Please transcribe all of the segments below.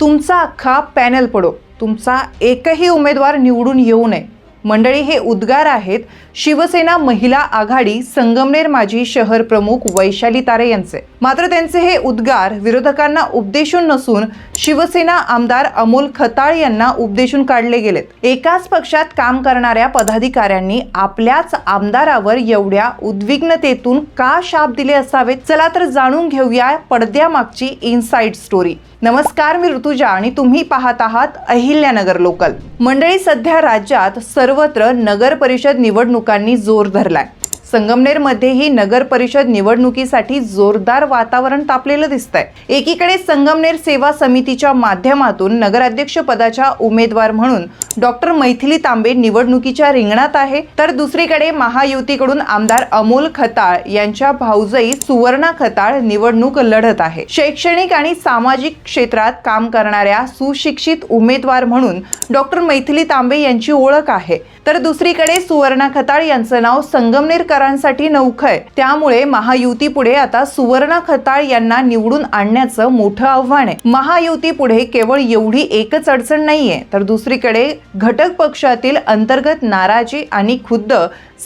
तुमचा अख्खा पॅनल पडो. तुमचा एकही उमेदवार निवडून येऊ नये. मंडळी हे उद्गार आहेत शिवसेना महिला आघाडी संगमनेर माजी शहर प्रमुख वैशाली तारे यांचे. मात्र त्यांचे हे उद्गार विरोधकांना उपदेशून नसून शिवसेना आमदार अमोल खताळ यांना उपदेशून काढले गेलेत. एकाच पक्षात काम करणाऱ्या पदाधिकाऱ्यांनी आपल्याच आमदारावर एवढ्या उद्विग्नतेतून का शाप दिले असावेत? चला तर जाणून घेऊया पडद्यामागची इनसाइड स्टोरी नमस्कार मी ऋतुजा आणि तुम्ही पाहत आहात अहिल्यानगर लोकल. मंडळी सध्या राज्यात सर्वत्र नगर परिषद निवडणुकांनी जोर धरलाय. संगमनेरमध्येही नगर परिषद निवडणुकीसाठी जोरदार वातावरण तापलेलं दिसतंय. एकीकडे संगमनेर सेवा समितीच्या माध्यमातून नगराध्यक्ष पदाच्या उमेदवार म्हणून डॉक्टर मैथिली तांबे निवडणुकीच्या रिंगणात आहे. तर दुसरीकडे महायुतीकडून आमदार अमोल खताळ यांच्या भाऊजई सुवर्णा खताळ निवडणूक लढत आहे. शैक्षणिक आणि सामाजिक क्षेत्रात काम करणाऱ्या सुशिक्षित उमेदवार म्हणून डॉक्टर मैथिली तांबे यांची ओळख आहे. तर दुसरीकडे सुवर्णा खताळ यांचं नाव संगमनेरकरांसाठी नौखं आहे त्यामुळे महायुती पुढे आता सुवर्णा खताळ यांना निवडून आणण्याचं मोठं आव्हान आहे. महायुती पुढे केवळ एवढी एकच अडचण नाहीये. तर दुसरीकडे घटक पक्षातील अंतर्गत नाराजी आणि खुद्द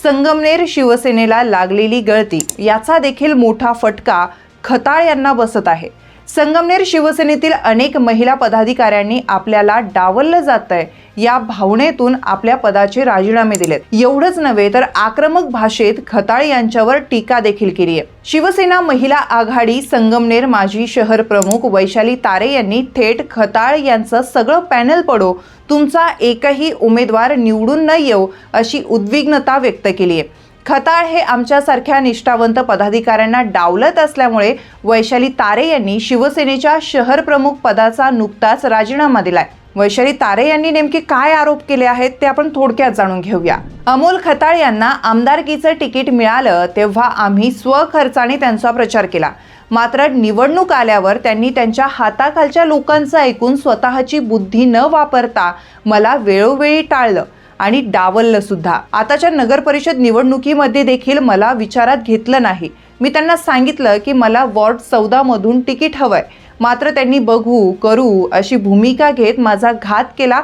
संगमनेर शिवसेनेला लागलेली गळती याचा देखील मोठा फटका खताळ यांना बसत आहे. संगमनेर शिवसेनेतील अनेक महिला पदाधिकाऱ्यांनी आपल्याला डावललं जात आहे या भावनेतून आपल्या पदाचे राजीनामे दिलेत. एवढंच नव्हे तर आक्रमक भाषेत खताळ यांच्यावर टीका देखील केली आहे. शिवसेना महिला आघाडी संगमनेर माजी शहर प्रमुख वैशाली तारे यांनी थेट खताळ यांचं सगळं पॅनल पडो तुमचा एकही उमेदवार निवडून न येऊ अशी उद्विग्नता व्यक्त केली आहे. खताळ हे आमच्यासारख्या निष्ठावंत पदाधिकाऱ्यांना डावलत असल्यामुळे वैशाली तारे यांनी शिवसेनेच्या शहर प्रमुख पदाचा नुकताच राजीनामा दिलाय. वैशाली तारे यांनी नेमके काय आरोप केले आहेत ते आपण थोडक्यात जाणून घेऊया. अमोल खताळ यांना आमदारकीचं तिकीट मिळालं तेव्हा आम्ही स्वखर्चाने त्यांचा प्रचार केला. मात्र निवडणूक आल्यावर त्यांनी त्यांच्या हाताखालच्या लोकांचं ऐकून स्वतःची बुद्धी न वापरता मला वेळोवेळी टाळलं. आणि डावललं सुद्धा. आताच्या नगर परिषद निवडणुकीमध्ये देखील मला विचारात घेतलं नाही. मी त्यांना सांगितलं की मला वॉर्ड चौदामधून तिकीट हवंय. मात्र त्यांनी बघू करू अशी भूमिका घेत माझा घात केला.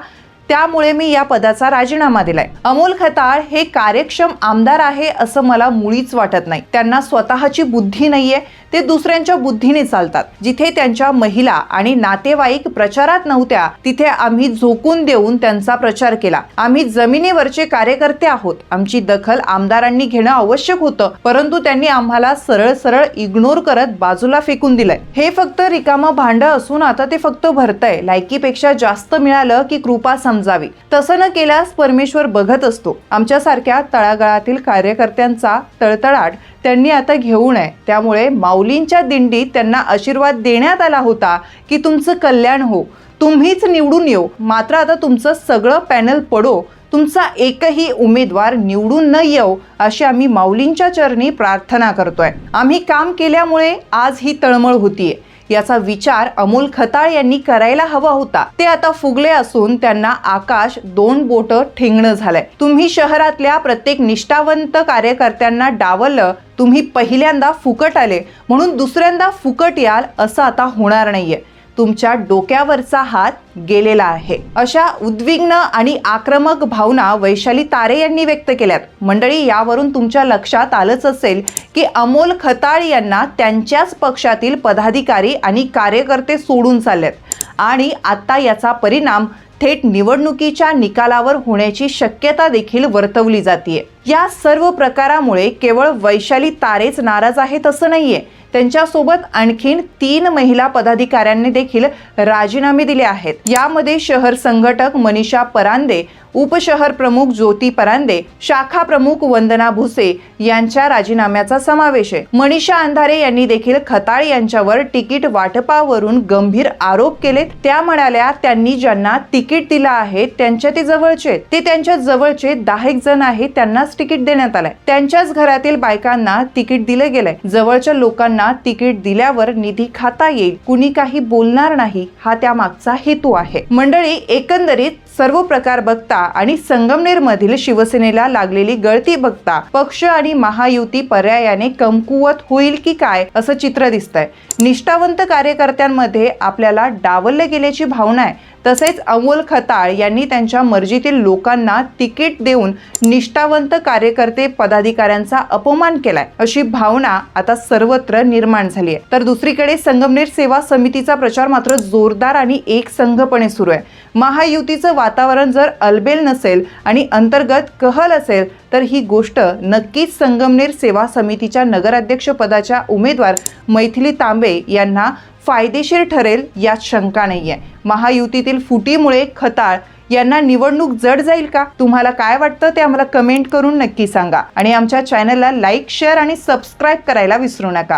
त्यामुळे मी या पदाचा राजीनामा दिलाय. अमोल खताळ हे कार्यक्षम आमदार आहे असं मला मुळीच वाटत नाही. त्यांना स्वतःची बुद्धी नाहीये ते दुसऱ्यांच्या बुद्धीने चालतात. जिथे त्यांच्या महिला आणि नातेवाईक प्रचारात नव्हत्या तिथे आम्ही झोकून देऊन त्यांचा प्रचार केला. आम्ही जमिनीवरचे कार्यकर्ते आहोत. आमची दखल आमदारांनी घेणं आवश्यक होतं परंतु त्यांनी आम्हाला सरळ सरळ इग्नोर करत बाजूला फेकून दिलंय. हे फक्त रिकामं भांड असून आता ते फक्त भरतंय. लायकीपेक्षा जास्त मिळालं की कृपा समजावी. तसं न केल्यास परमेश्वर बघत असतो. आमच्यासारख्या तळागाळातील कार्यकर्त्यांचा तळतळाट त्यांनी आता घेऊ नये. त्यामुळे माऊलींच्या दिंडीत त्यांना आशीर्वाद देण्यात आला होता की तुमचं कल्याण हो. तुम्हीच निवडून येऊ. मात्र आता तुमचं सगळं पॅनल पडो. तुमचा एकही उमेदवार निवडून न येऊ अशी आम्ही माऊलींच्या चरणी प्रार्थना करतोय. आम्ही काम केल्यामुळे आज ही तळमळ होतीये. याचा विचार अमोल खताळ यांनी करायला हवा होता. ते आता फुगले असून त्यांना आकाश दोन बोट ठेंगणं झालंय. तुम्ही शहरातल्या प्रत्येक निष्ठावंत कार्यकर्त्यांना डावललं तुम्ही पहिल्यांदा फुकट आले. म्हणून दुसऱ्यांदा फुकट याल असं आता होणार नाहीये. तुमच्या डोक्यावरचा हात गेलेला आहे. अशा उद्विग्न आणि आक्रमक भावना वैशाली तारे यांनी व्यक्त केल्यात. मंडळी यावरून तुमच्या लक्षात आलंच असेल की अमोल खताळ यांना त्यांच्याच पक्षातील पदाधिकारी आणि कार्यकर्ते सोडून चाललेत. आणि आता याचा परिणाम थेट निवडणुकीच्या निकालावर होण्याची शक्यता देखील वर्तवली जाते या सर्व प्रकारामुळे केवळ वैशाली तारेच नाराज आहेत असं नाहीये. त्यांच्यासोबत आणखीन तीन महिला पदाधिकाऱ्यांनी देखील राजीनामे दिले आहेत. यामध्ये शहर संघटक मनीषा परांदे उपशहर प्रमुख ज्योती परांदे शाखा प्रमुख वंदना भुसे यांच्या राजीनाम्याचा समावेश आहे. मनीषा अंधारे यांनी देखील खताळ यांच्यावर तिकीट वाटपावरून गंभीर आरोप केले त्या म्हणाल्या त्यांनी ज्यांना तिकीट दिलं आहे त्यांच्या ते जवळचे ते त्यांच्या जवळचे दहा एक जण आहेत त्यांनाच त्यांनाच तिकीट देण्यात आलंय. त्यांच्याच घरातील बायकांना तिकीट दिलं गेलंय. जवळच्या लोकांना तिकीट दिल्यावर निधी खाता येईल. कुणी काही बोलणार नाही हा त्यामागचा हेतू आहे. मंडळी एकंदरीत सर्व प्रकार बघता आणि संगमनेर मधील शिवसेनेला लागलेली गळती बघता पक्ष आणि महायुती पर्यायाने कमकुवत होईल की काय असं चित्र दिसतंय. निष्ठावंत कार्यकर्त्यांमध्ये आपल्याला डावलले गेल्याची भावना आहे. तसेच अमोल खताळ यांनी त्यांच्या मर्जीतील लोकांना तिकीट देऊन निष्ठावंत कार्यकर्ते पदाधिकाऱ्यांचा अपमान केलाय अशी भावना आता सर्वत्र निर्माण झाली आहे. तर दुसरीकडे संगमनेर सेवा समितीचा प्रचार मात्र जोरदार आणि एक संघपणे सुरू आहे. महायुतीचं वातावरण जर अलबेल नसेल आणि अंतर्गत कहल असेल तर ही गोष्ट नक्कीच संगमनेर सेवा समितीच्या नगराध्यक्ष पदाच्या उमेदवार मैथिली तांबे यांना फायदेशीर ठरेल यात शंका नाही आहे महायुतीतील फुटीमुळे खताळ यांना निवडणूक जड जाईल का? तुम्हाला काय वाटतं ते आम्हाला कमेंट करून नक्की सांगा. आणि आमच्या चॅनलला लाईक शेअर आणि सबस्क्राईब करायला विसरू नका.